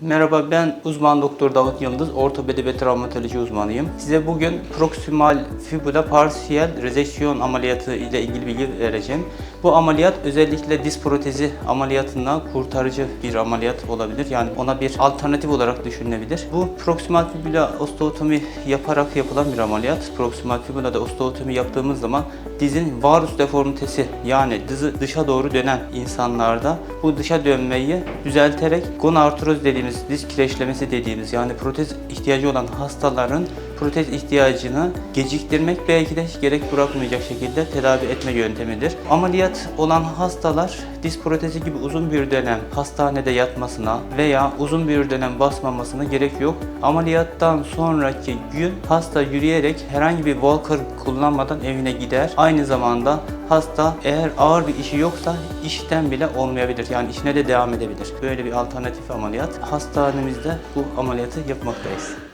Merhaba ben uzman doktor Davut Yıldız, ortopedi ve travmatoloji uzmanıyım. Size bugün proksimal fibula parsiyel rezeksiyon ameliyatı ile ilgili bilgi vereceğim. Bu ameliyat özellikle diz protezi ameliyatından kurtarıcı bir ameliyat olabilir. Yani ona bir alternatif olarak düşünülebilir. Bu proksimal fibula osteotomi yaparak yapılan bir ameliyat. Proksimal fibulada osteotomi yaptığımız zaman dizin varus deformitesi yani dizi dışa doğru dönen insanlarda bu dışa dönmeyi düzelterek gonartroz dediğimiz diz kireçlemesi dediğimiz yani protez ihtiyacı olan hastaların protez ihtiyacını geciktirmek belki de gerek bırakmayacak şekilde tedavi etme yöntemidir. Ameliyat olan hastalar diz protezi gibi uzun bir dönem hastanede yatmasına veya uzun bir dönem basmamasına gerek yok. Ameliyattan sonraki gün hasta yürüyerek herhangi bir walker kullanmadan evine gider. Aynı zamanda hasta eğer ağır bir işi yoksa işten bile olmayabilir. Yani işine de devam edebilir. Böyle bir alternatif ameliyat. Hastanemizde bu ameliyatı yapmaktayız.